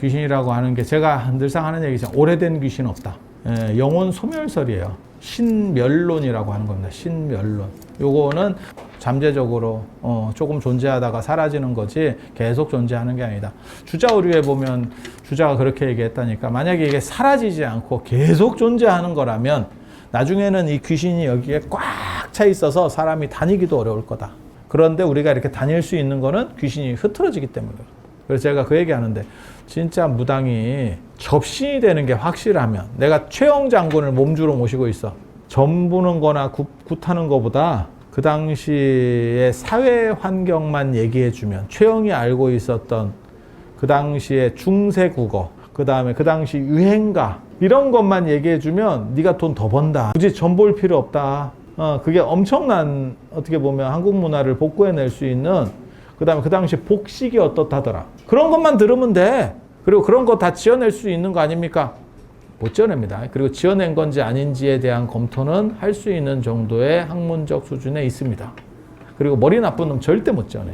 귀신이라고 하는 게 제가 늘상 하는 얘기죠. 오래된 귀신 없다. 예, 영혼 소멸설이에요. 신멸론이라고 하는 겁니다. 신멸론. 요거는 잠재적으로 어, 조금 존재하다가 사라지는 거지 계속 존재하는 게 아니다. 주자 오류에 보면 주자가 그렇게 얘기했다니까 만약에 이게 사라지지 않고 계속 존재하는 거라면 나중에는 이 귀신이 여기에 꽉 차 있어서 사람이 다니기도 어려울 거다. 그런데 우리가 이렇게 다닐 수 있는 거는 귀신이 흐트러지기 때문에 그래서 제가 그 얘기 하는데 진짜 무당이 접신이 되는 게 확실하면 내가 최영 장군을 몸주로 모시고 있어. 점 보는 거나 굿, 굿하는 거보다 그 당시의 사회 환경만 얘기해 주면 최영이 알고 있었던 그 당시의 중세 국어, 그 다음에 그 당시 유행가 이런 것만 얘기해 주면 네가 돈 더 번다. 굳이 점볼 필요 없다. 어, 그게 엄청난 어떻게 보면 한국 문화를 복구해낼 수 있는 그 다음에 그 당시 복식이 어떻다더라. 그런 것만 들으면 돼. 그리고 그런 거 다 지어낼 수 있는 거 아닙니까? 못 지어냅니다. 그리고 지어낸 건지 아닌지에 대한 검토는 할 수 있는 정도의 학문적 수준에 있습니다. 그리고 머리 나쁜 놈 절대 못 지어내.